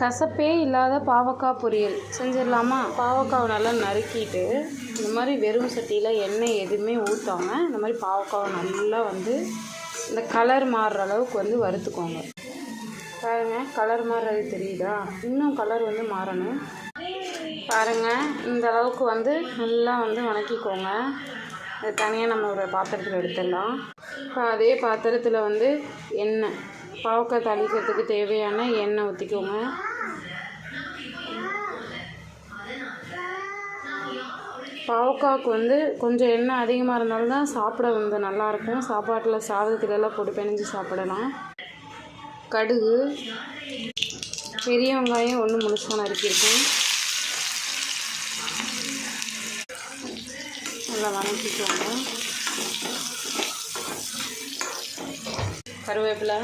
கசப்பே இல்லாத பாவக்காய் பொரியல். செஞ்சிடலாமா? பாவக்காவை நல்லா நறுக்கிட்டு இந்த மாதிரி வெறும் சட்டியில் எண்ணெய் எதுவுமே ஊற்றாமல் இந்த மாதிரி பாவக்காவை நல்லா வந்து இந்த கலர் மாறுற அளவுக்கு வந்து வறுத்துக்கோங்க. பாருங்கள் கலர் மாறுறது தெரியுதா? இன்னும் கலர் வந்து மாறணும். பாருங்கள் இந்த அளவுக்கு வந்து நல்லா வந்து வணக்கிக்கோங்க. அது தனியாக நம்ம ஒரு பாத்திரத்தில் எடுத்துடலாம். இப்போ அதே பாத்திரத்தில் வந்து எண்ணெய். பாவக்காய் தாளிக்கிறதுக்கு தேவையான எண்ணெய் ஊற்றிக்கோங்க பாவக்காய்க்கு வந்து கொஞ்சம் எண்ணெய் அதிகமாக இருந்தாலும் தான் சாப்பிட வந்து நல்லாயிருக்கும். சாப்பாட்டில் சாதத்துலலாம் போட்டு பிணைஞ்சு சாப்பிடலாம். கடுகு பெரிய வெங்காயம் ஒன்று முழுசாக நறுக்கியிருக்கேன் நல்லா வணக்கிக்கோங்க கருவேப்பிலை.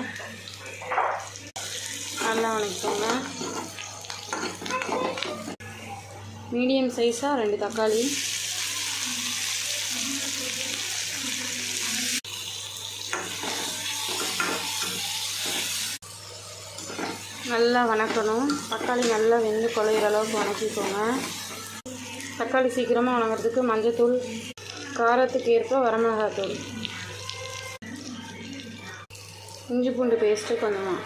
நல்லா வணக்கிக்கோங்க மீடியம் சைஸாக ரெண்டு தக்காளி. நல்லா வணக்கணும். தக்காளி நல்லா வெந்து குழையிற அளவுக்கு வணக்கிக்கோங்க. தக்காளி சீக்கிரமாக வணங்குறதுக்கு மஞ்சத்தூள் காரத்துக்கு ஏற்ப வரமிளகாத்தூள். இஞ்சி பூண்டு பேஸ்ட்டு கொஞ்சமாக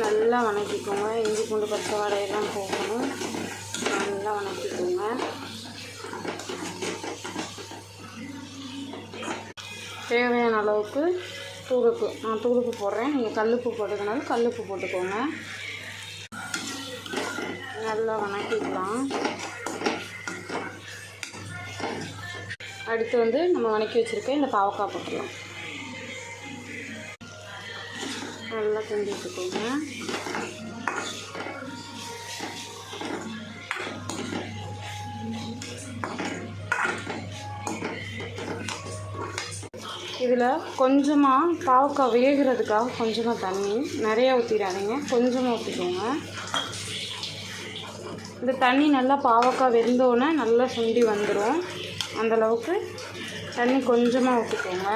நல்லா வணக்கிக்கோங்க. இஞ்சி பூண்டு பச்சை வாடையெல்லாம் போகணும் நல்லா வணக்கிக்கோங்க. தேவையான அளவுக்கு தூளுப்பு நான் தூளுப்பு போடுறேன். நீங்கள் கல்லுப்பு போட்டுக்கனாலும் கல்லுப்பு போட்டுக்கோங்க. நல்லா வணக்கிக்கலாம். அடுத்து வந்து நம்ம வணக்கி வச்சுருக்க இந்த பாவக்காய் போட்டுடலாம் நல்லா கிண்டி விட்டுக்கோங்க இதில் கொஞ்சமாக பாவக்காய் வேகிறதுக்காக கொஞ்சமாக தண்ணி நிறையா ஊற்றிடாதீங்க கொஞ்சமாக ஊற்றிக்கோங்க இந்த தண்ணி நல்லா பாவக்காய் வெந்தோடனே நல்லா சுண்டி வந்துடும் அந்தளவுக்கு தண்ணி கொஞ்சமாக ஊற்றிக்கோங்க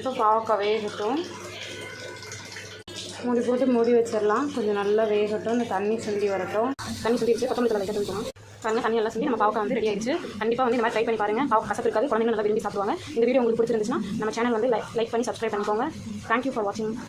இப்போ பாவக்காய் வேகட்டும். மூடி போட்டு மூடி வச்சிடலாம். கொஞ்சம் நல்லா வேகட்டும். இந்த தண்ணி சுண்டி வரட்டும். தண்ணி சுண்டிச்சு கொத்தமல்லி தலை வைக்கணும் பாருங்க தண்ணி எல்லாம் சுண்டி நம்ம பாவக்காய் வந்து ரெடி ஆயிடுச்சு. கண்டிப்பாக வந்து இந்த மாதிரி ட்ரை பண்ணி பாருங்க. பாவ கசப்பு இருக்காது. குழந்தைங்க நல்லா விரும்பி சாப்பிடுவாங்க. இந்த வீடியோ உங்களுக்கு பிடிச்சிருந்துச்சுன்னா நம்ம சேனல் வந்து லைக் பண்ணி சப்ஸ்கிரைப் பண்ணிக்கோங்க. தேங்க்யூ ஃபார் வாட்சிங்